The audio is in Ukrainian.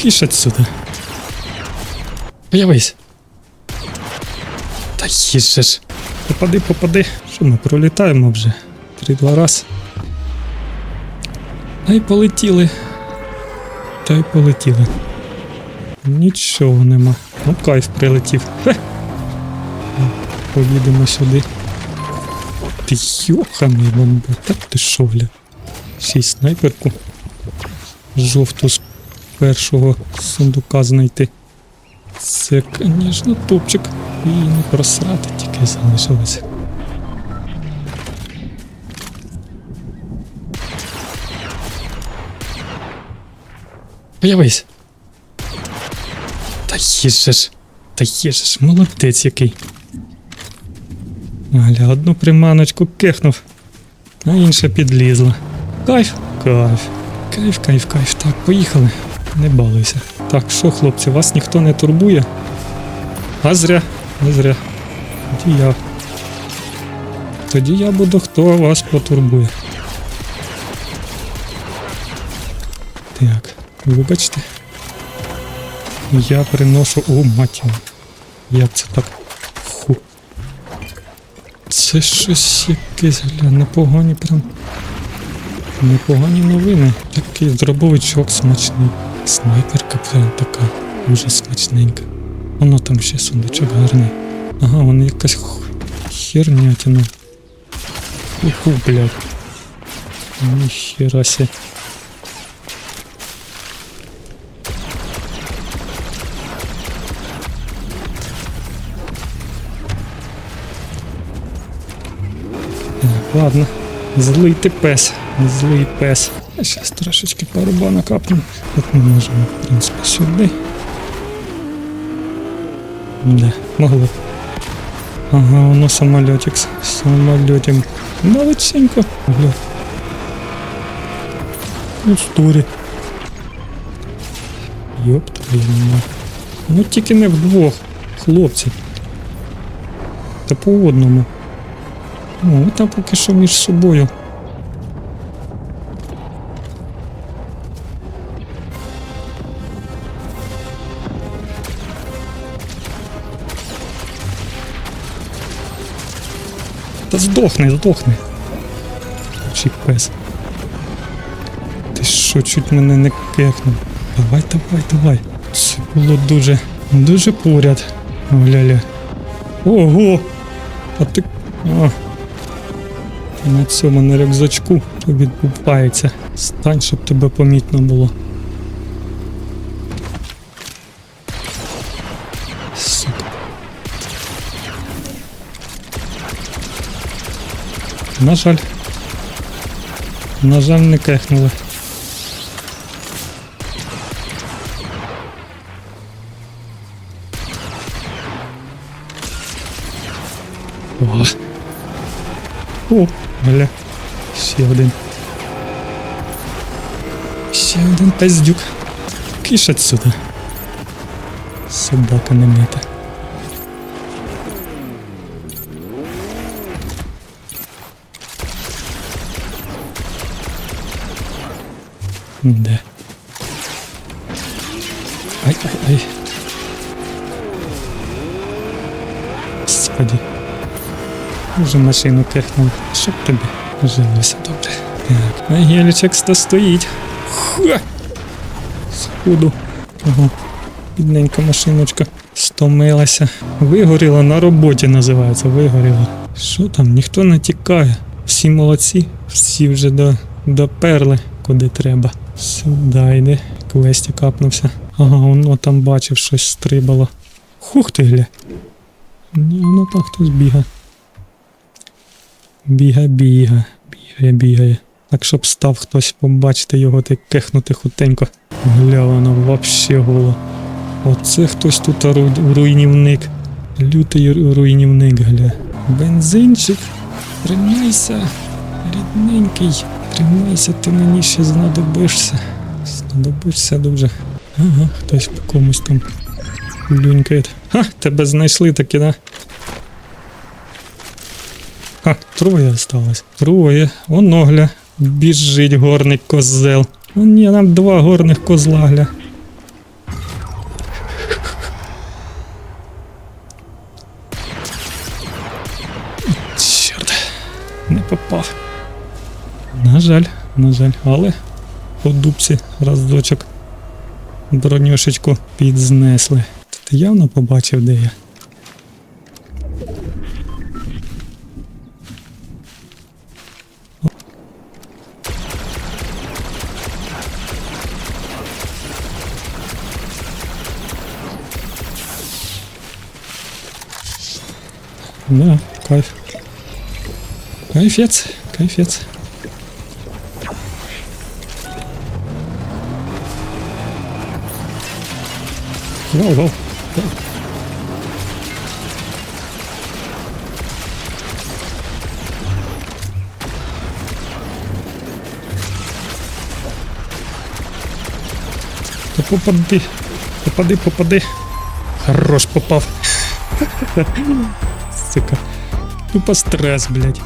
Киш отсюда. Появись. Та їжджеш. ж. Попади, попади. Що ми пролітаємо вже? Три-два раз. Та й полетіли. Та й полетіли. Нічого нема. Ну, кайф прилетів. Хе. Поїдемо сюди. Ти йоханий бомба. Так ти що, бля? Ще снайперку. Жовту з першого сундука знайти. Це, звісно, топчик. І не просрати тільки залишилося. Появись. Та їжджеш. Та їжджеш, молодець який. Гля, одну приманочку кехнув, а інша підлізла. Кайф, кайф. Кайф, кайф, кайф. Так, поїхали. Не балуйся. Так, що, хлопці, вас ніхто не турбує? А зря, а зря. Тоді я. Тоді я буду, хто вас потурбує. Так, вибачте. Я приношу. О, мать. Як це так? Фу. Це щось якесь, гля, непогані прям. Непогані новини. Такий дробовичок смачний. Снайперка прям така дуже смачненька. Воно там ще сундучок гарний. Ага, воно якась х- херня тяну. Уху, блядь. Ніхера се. Ладно, злий ти пес, злий пес. Зараз трошечки пару накапнемо. От ми можемо, в принципі, сюди. Да, могло б. Ага, воно самолетик. с- Самолетик. Молодченько. Гля. Ну, стурі. Йоп твою. Ну тільки не вдвох, хлопці. Та по одному. Ну, там поки що між собою. Здохни, здохни. Чи пес. Ти що, чуть мене не кекнув? Давай, давай, давай. Це було дуже, дуже поряд. Ля-ля. Ого! А ти. А. На цьому на рюкзачку відбувається. Стань, щоб тебе помітно було. На жаль. На жаль, не кехнули. О. О, бля. Ще один. Ще один пиздюк. Киш отсюда. Собака не мита. Де? Ай, ай, ай. Господи. Вже машину кехнув. Щоб тобі жилося добре. Так, гелічек ста стоїть. Ха! Сходу. Ага. Бідненька машиночка. Стомилася. Вигоріла на роботі називається. Вигоріла. Що там? Ніхто не тікає. Всі молодці, всі вже до, доперли куди треба. Сюди йде. Квесті капнувся. Ага, воно там бачив щось стрибало. Хух ти гля. Ні, воно там хтось бігає. Біга, біга, бігає, бігає. Так, щоб став хтось побачити його та й кехнути хутенько. Гля, воно вообще голо. Оце хтось тут ру- руйнівник. Лютий руйнівник, гля. Бензинчик, тримайся, Рідненький, тримайся, ти мені ще знадобишся. Знадобишся дуже. Ага, хтось по комусь там люнькає. Ха, тебе знайшли таки, да? Ха, троє осталось. Троє. Воно гля. Біжить горний козел. О ні, нам два горних козла гля. Чорт, не попав. На жаль, на жаль, але по дубці разочок бронюшечку підзнесли. Ти явно побачив, де я. Да, кайф. Кайфец, кайфец. Вау. Та попади, попади, попади. Хорош попав. Сука. Тупо стрес, блядь.